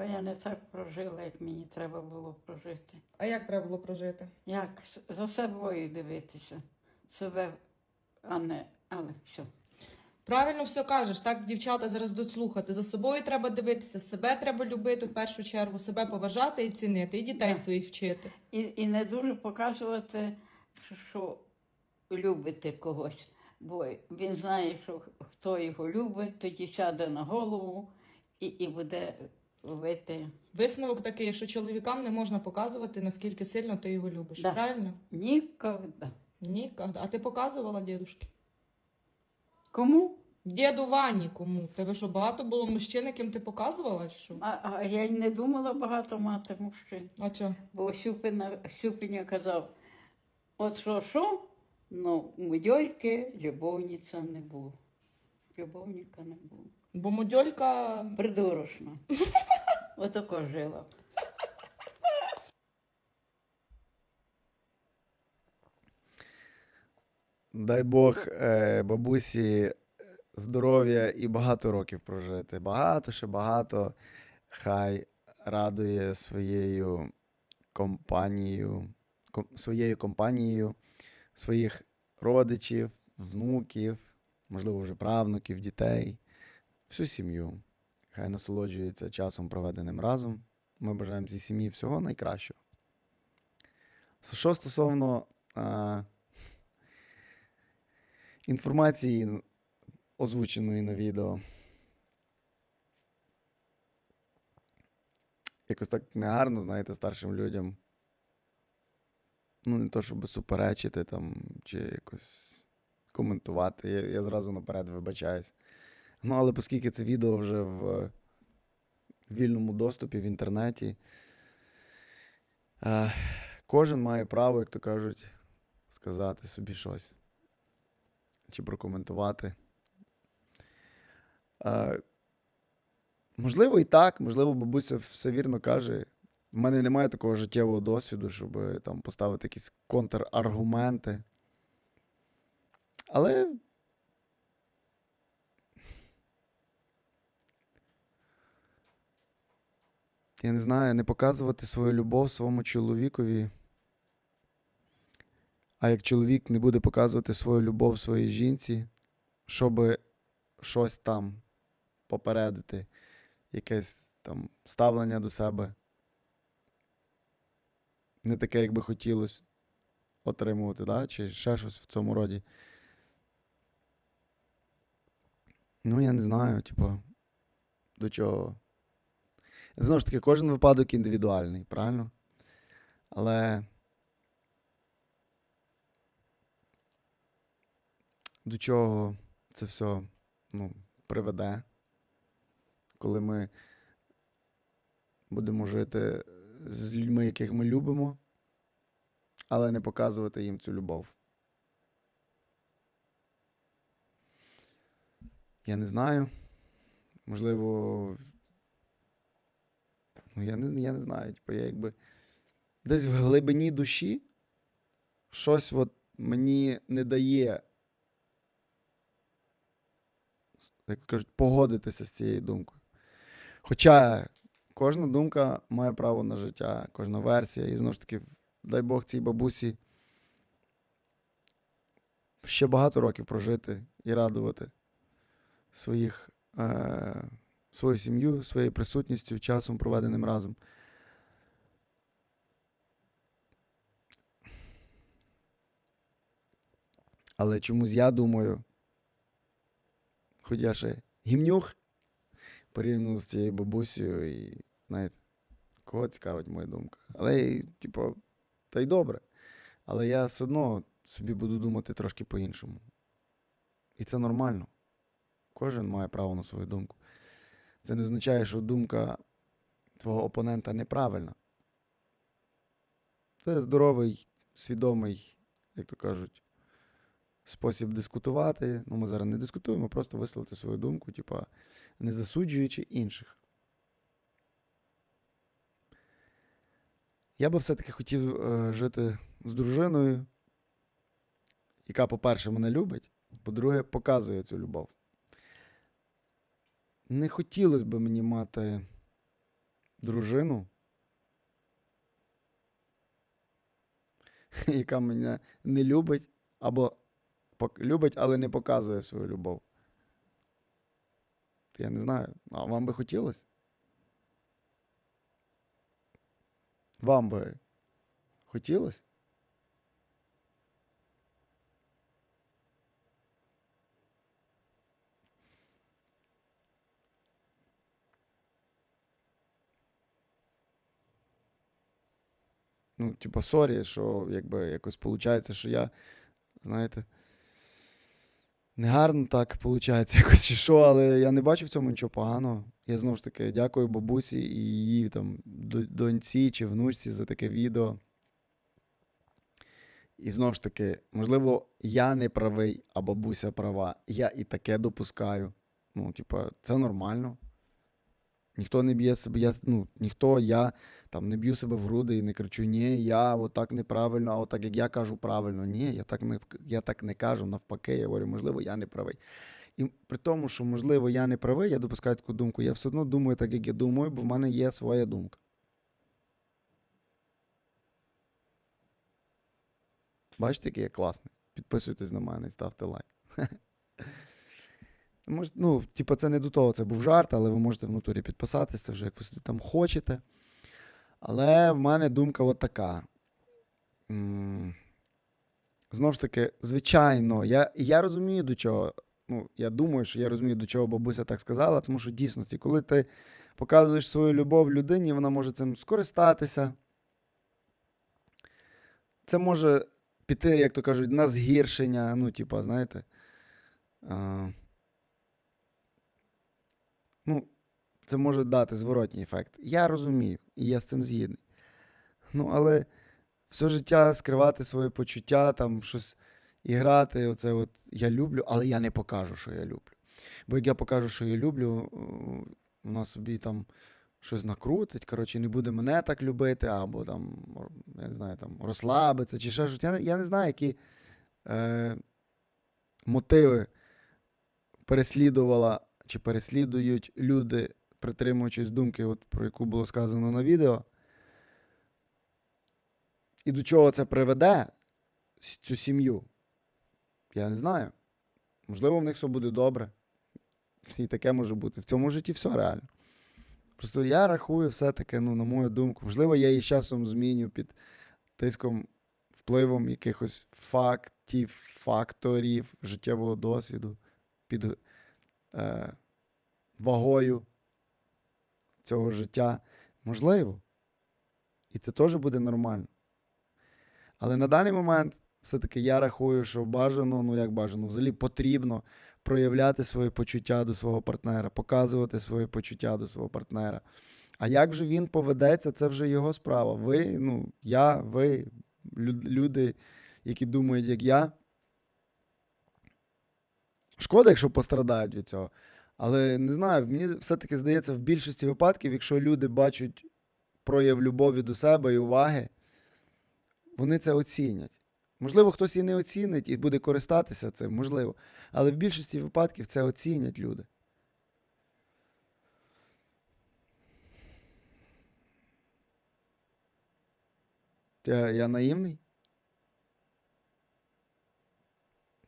Бо я не так прожила, як мені треба було прожити. А як треба було прожити? Як за собою дивитися, себе, а не, але що. Правильно все кажеш, так дівчата зараз будуть слухати. За собою треба дивитися, себе треба любити в першу чергу, себе поважати і цінити, і дітей Да. своїх вчити. І, і не дуже показувати, що, що любите когось. Бо він знає, що хто його любить, тоді сяде на голову і, і буде вити. Висновок такий, що чоловікам не можна показувати, наскільки сильно ти його любиш. Да. Правильно? Ніколи. Ні. А ти показувала дідушки? Кому? Діду Вані кому? Тебе що багато було мужчин, яким ти показувала? Чи що? А, а я й не думала багато мати мужчин. А чо? Бо Щупина, Щупиня казав, от що що, ну у Дьольки любовниця не було. Любовника не було. Бо модьолька Придурочно. Отако жила. Дай Бог е, бабусі здоров'я і багато років прожити. Багато ще багато. Хай радує своєю компанією, своєю компанією своїх родичів, внуків, можливо, вже правнуків, дітей, всю сім'ю. Хай насолоджується часом, проведеним разом. Ми бажаємо цій сім'ї всього найкращого. Що стосовно. А, інформації, озвученої на відео. Якось так негарно, знаєте, старшим людям. Ну, не то, щоб суперечити там, чи якось коментувати. Я, я зразу наперед вибачаюсь. Ну, але оскільки це відео вже в вільному доступі в інтернеті, е, кожен має право, як то кажуть, сказати собі щось чи прокоментувати. А, можливо, і так, можливо, бабуся все вірно каже. У мене немає такого життєвого досвіду, щоб там поставити якісь контраргументи. Але. Я не знаю, не показувати свою любов своєму чоловікові. А як чоловік не буде показувати свою любов своїй жінці, щоб щось там попередити, якесь там ставлення до себе, не таке, як би хотілося отримувати, да? чи ще щось в цьому роді. Ну, я не знаю, типу, до чого. Знову ж таки, кожен випадок індивідуальний, правильно? Але. до чого це все ну, приведе, коли ми будемо жити з людьми, яких ми любимо, але не показувати їм цю любов. Я не знаю. Можливо. Ну, я не, я не знаю. Типу, я якби десь в глибині душі щось от мені не дає як кажуть, погодитися з цією думкою. Хоча кожна думка має право на життя, кожна версія, і знову ж таки, дай Бог цій бабусі ще багато років прожити і радувати своїх, е, свою сім'ю, своєю присутністю, часом проведеним разом. Але чомусь я думаю, хоч я ще гімнюх порівняно з цією бабусею, і знаєте, кого цікавить моя думка. Але, типу, та й добре. Але я все одно собі буду думати трошки по-іншому. І це нормально. Кожен має право на свою думку. Це не означає, що думка твого опонента неправильна. Це здоровий, свідомий, як то кажуть, спосіб дискутувати. Ну, ми зараз не дискутуємо, просто висловити свою думку, типа, не засуджуючи інших. Я би все-таки хотів е, жити з дружиною, яка, по-перше, мене любить, по-друге, показує цю любов. Не хотілося б мені мати дружину, яка мене не любить, або любить, але не показує свою любов. Я не знаю. А вам би хотілося? Вам би хотілося? Ну, типа, сорі, що якби якось виходить, що я, знаєте, негарно так виходить, якось чи що, але я не бачу в цьому нічого поганого. Я знову ж таки дякую бабусі і її там доньці чи внучці за таке відео. І знову ж таки, можливо, я не правий, а бабуся права. Я і таке допускаю. Ну, типа, це нормально. Ніхто не б'є себе, я, ну, ніхто, я там не б'ю себе в груди і не кричу, ні, я отак неправильно, а отак як я кажу правильно. Ні, я так не, я так не кажу, навпаки, я говорю, можливо, я не правий. І при тому, що, можливо, я не правий, я допускаю таку думку, я все одно думаю так, як я думаю, бо в мене є своя думка. Бачите, який я класний? Підписуйтесь на мене і ставте лайк. Може, ну, типа, це не до того, це був жарт, але ви можете в натурі підписатись, це вже як ви там хочете. Але в мене думка от така. Знову ж таки, звичайно, я, я розумію, до чого. Ну, я думаю, що я розумію, до чого бабуся так сказала, тому що в дійсності, коли ти показуєш свою любов людині, вона може цим скористатися. Це може піти, як то кажуть, на згіршення. Ну, типа, знаєте. А, ну, це може дати зворотній ефект. Я розумію, і я з цим згідний. Ну, але все життя скривати свої почуття, там щось і грати, оце от я люблю, але я не покажу, що я люблю. Бо як я покажу, що я люблю, вона собі там щось накрутить, коротше, не буде мене так любити, або там, я не знаю, там розслабиться, чи ще щось. Я, я не знаю, які е, мотиви переслідувала чи переслідують люди, притримуючись думки, от, про яку було сказано на відео. І до чого це приведе цю сім'ю? Я не знаю. Можливо, в них все буде добре. І таке може бути. В цьому житті все реально. Просто я рахую все-таки, ну, на мою думку, можливо, я її з часом зміню під тиском, впливом якихось фактів, факторів життєвого досвіду, під е, вагою цього життя. Можливо. І це теж буде нормально. Але на даний момент все-таки я рахую, що бажано, ну як бажано, взагалі потрібно проявляти свої почуття до свого партнера, показувати свої почуття до свого партнера. А як вже він поведеться, це вже його справа. Ви, ну, я, ви, люди, які думають, як я. Шкода, якщо пострадають від цього. Але не знаю, мені все-таки здається, в більшості випадків, якщо люди бачать прояв любові до себе і уваги, вони це оцінять. Можливо, хтось і не оцінить і буде користатися цим, можливо. Але в більшості випадків це оцінять люди. Я, я наївний?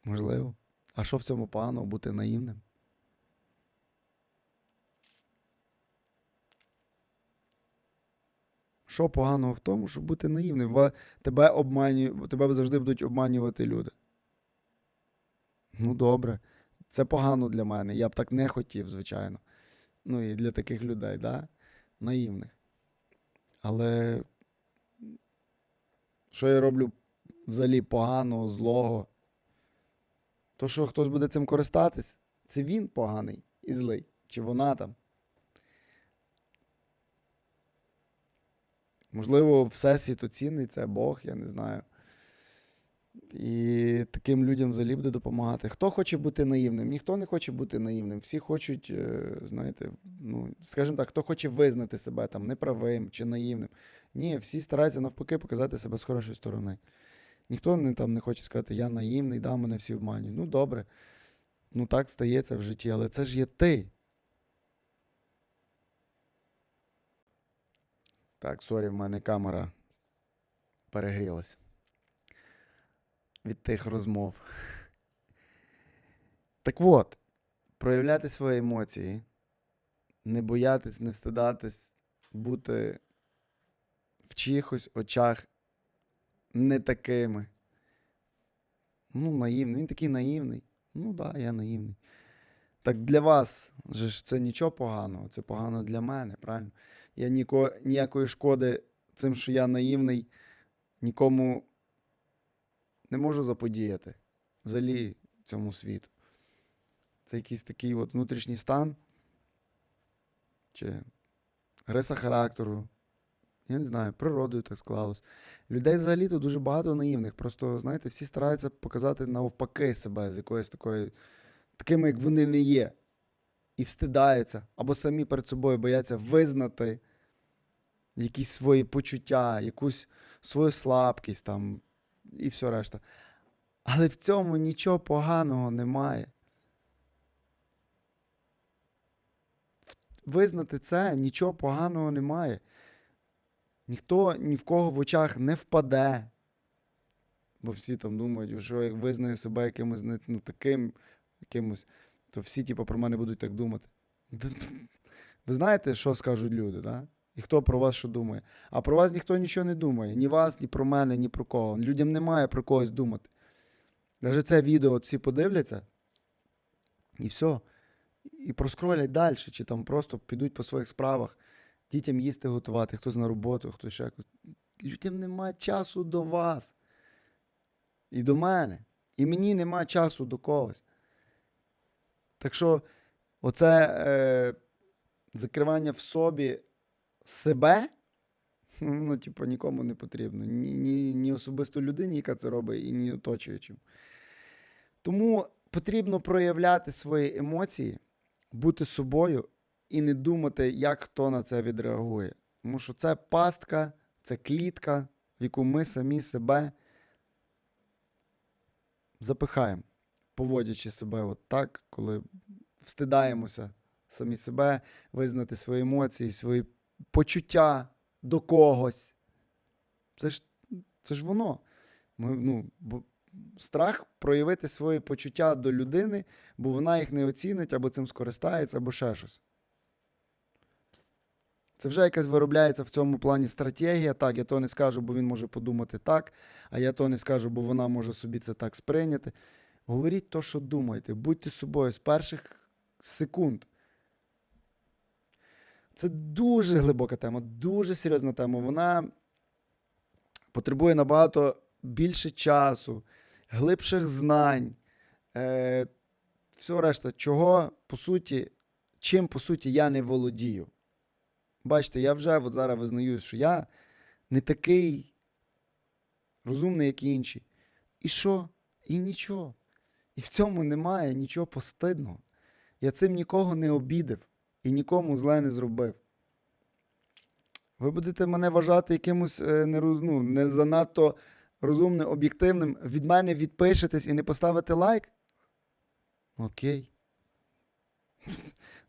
Можливо. А що в цьому поганого бути наївним? Що поганого в тому, щоб бути наївним? Ва- Тебе обманюють, тебе завжди будуть обманювати люди. Ну, добре. Це погано для мене. Я б так не хотів, звичайно. Ну і для таких людей, да? наївних. Але що я роблю взагалі поганого, злого? То, що хтось буде цим користатись, це він поганий і злий. Чи вона там. Можливо, Всесвіт оцінить це Бог, я не знаю. І таким людям взагалі буде допомагати. Хто хоче бути наївним? Ніхто не хоче бути наївним. Всі хочуть, е, знаєте, ну, скажімо так, хто хоче визнати себе там неправим чи наївним. Ні, всі стараються навпаки показати себе з хорошої сторони. Ніхто не, там, не хоче сказати, я наївний, да, мене всі обманюють. Ну, добре. Ну так стається в житті, але це ж є ти. Так, сорі, в мене камера перегрілась. Від тих розмов. Так от, проявляти свої емоції, не боятись, не встидатись, бути в чихось очах не такими. Ну, наївний. Він такий наївний. Ну так, да, я наївний. Так для вас же ж це нічого поганого, це погано для мене, правильно? Я ніко, ніякої шкоди цим, що я наївний, нікому не можу заподіяти взагалі цьому світу. Це якийсь такий от внутрішній стан чи риса характеру. Я не знаю, природою так склалось. Людей взагалі тут дуже багато наївних. Просто, знаєте, всі стараються показати навпаки себе з якоюсь такою, такими, як вони не є. І встидаються, або самі перед собою бояться визнати якісь свої почуття, якусь свою слабкість там, і все решта. Але в цьому нічого поганого немає. Визнати це нічого поганого немає. Ніхто ні в кого в очах не впаде. Бо всі там думають, що як визнаю себе якимось ну, таким, якимось, то всі, типу, про мене будуть так думати. Ви знаєте, що скажуть люди, так? І хто про вас що думає? А про вас ніхто нічого не думає. Ні вас, ні про мене, ні про кого. Людям немає про когось думати. Навіть це відео всі подивляться, і все. І проскролять далі, чи там просто підуть по своїх справах, дітям їсти готувати, хтось на роботу, хтось ще. Людям немає часу до вас. І до мене. І мені немає часу до когось. Так що, оце е, закривання в собі себе, ну, типу, нікому не потрібно. Ні, ні, ні особисто людині, яка це робить, і ні оточуючим. Тому потрібно проявляти свої емоції, бути собою і не думати, як хто на це відреагує. Тому що це пастка, це клітка, в яку ми самі себе запихаємо, поводячи себе от так, коли встидаємося самі себе, визнати свої емоції, свої почуття до когось. Це ж, це ж воно. Ми, ну, бо страх проявити свої почуття до людини, бо вона їх не оцінить, або цим скористається, або ще щось. Це вже якась виробляється в цьому плані стратегія. Так, я то не скажу, бо він може подумати так, а я то не скажу, бо вона може собі це так сприйняти. Говоріть то, що думаєте, будьте собою з перших секунд. Це дуже глибока тема, дуже серйозна тема. Вона потребує набагато більше часу, глибших знань, е, все решта, чого, по суті, чим, по суті, я не володію. Бачите, я вже от зараз визнаю, що я не такий розумний, як інші. І що? І нічого. І в цьому немає нічого постидного. Я цим нікого не обідав і нікому зле не зробив. Ви будете мене вважати якимось е, не, ну, не занадто розумним, об'єктивним. Від мене відпишетесь і не поставите лайк? Окей.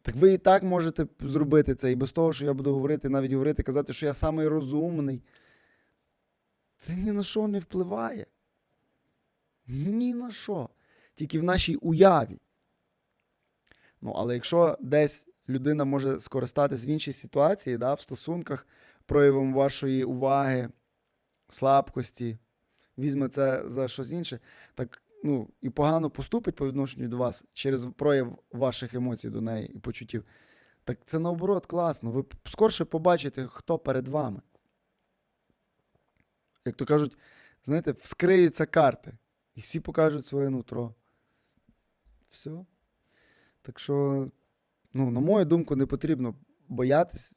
Так ви і так можете зробити це, і без того, що я буду говорити, навіть говорити, казати, що я самий розумний. Це ні на що не впливає. Ні на що. Тільки в нашій уяві. Ну, але якщо десь людина може скористатись в іншій ситуації, да, в стосунках, проявом вашої уваги, слабкості, візьме це за щось інше, так ну, і погано поступить по відношенню до вас через прояв ваших емоцій до неї і почуттів, так це наоборот класно. Ви скорше побачите, хто перед вами. Як то кажуть, знаєте, вскриються карти, і всі покажуть своє нутро. Все. Так що, ну, на мою думку, не потрібно боятись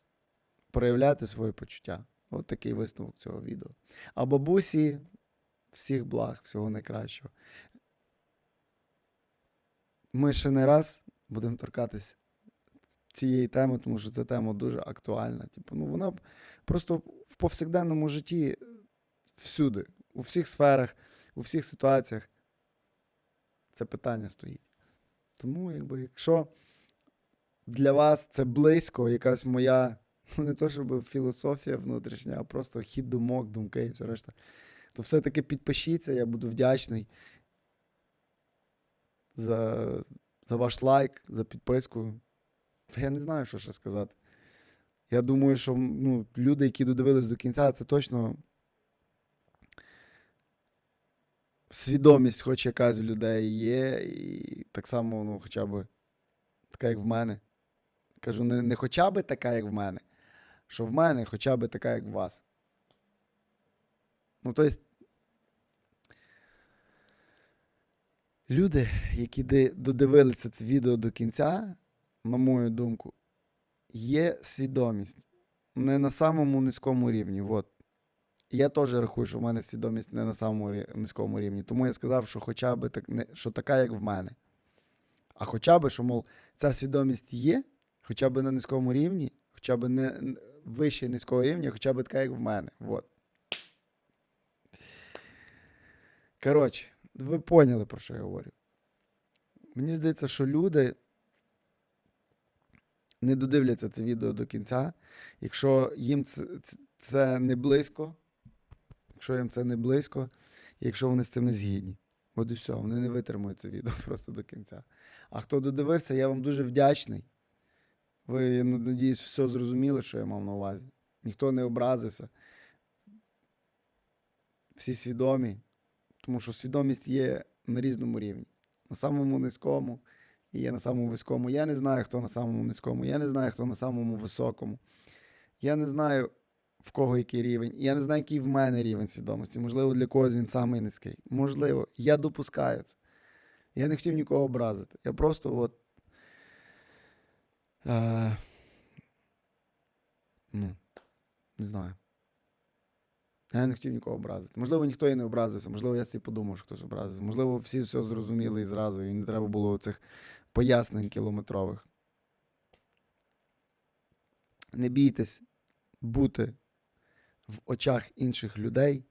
проявляти свої почуття. От такий висновок цього відео. А бабусі, всіх благ, всього найкращого. Ми ще не раз будемо торкатись цієї теми, тому що ця тема дуже актуальна. Типу, ну, вона просто в повсякденному житті всюди, у всіх сферах, у всіх ситуаціях це питання стоїть. Тому, якби, якщо для вас це близько, якась моя Ну, не то, щоб філософія внутрішня, а просто хід думок, думки і все решта. То все-таки підпишіться, я буду вдячний за, за ваш лайк, за підписку. Я не знаю, що ще сказати. Я думаю, що ну, люди, які додивились до кінця, це точно свідомість, хоч якась в людей є, і так само, ну, хоча б така, як в мене. Кажу, не, не хоча б така, як в мене, що в мене хоча б така, як в вас. Ну, тобто, люди, які додивилися це відео до кінця, на мою думку, є свідомість не на самому низькому рівні. От. Я теж рахую, що в мене свідомість не на самому низькому рівні. Тому я сказав, що хоча б так, не, що така, як в мене. А хоча б, що, мов, ця свідомість є, хоча б на низькому рівні, хоча б не вище низького рівня, хоча б така, як в мене. Вот. Коротше, ви поняли, про що я говорю. Мені здається, що люди не додивляться це відео до кінця. Якщо їм це, це, не близько, якщо їм це не близько, якщо вони з цим не згідні. От і все, вони не витримують це відео просто до кінця. А хто додивився, я вам дуже вдячний. Ви, я надіюсь, все зрозуміли, що я мав на увазі. Ніхто не образився. Всі свідомі, тому що свідомість є на різному рівні. На самому низькому і є на самому високому. Я не знаю, хто на самому низькому, я не знаю, хто на самому високому. Я не знаю, в кого який рівень. І я не знаю, який в мене рівень свідомості. Можливо, для когось він самий низький. Можливо, я допускаю це. Я не хотів нікого образити. Я просто от. Е, ну, не знаю. Я не хотів нікого образити. Можливо, ніхто і не образився. Можливо, я собі подумав, що хтось образився. Можливо, всі все зрозуміли і зразу, і не треба було цих пояснень кілометрових. Не бійтесь бути в очах інших людей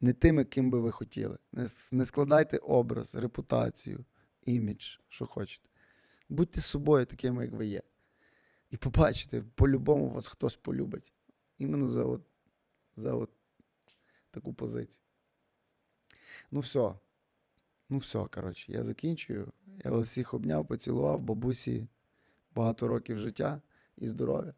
не тими, ким би ви хотіли. Не, складайте образ, репутацію, імідж, що хочете. Будьте собою такими, як ви є. І побачите, по-любому вас хтось полюбить. Іменно за, от, за от таку позицію. Ну все. Ну все, коротше, я закінчую. Я вас всіх обняв, поцілував, бабусі багато років життя і здоров'я.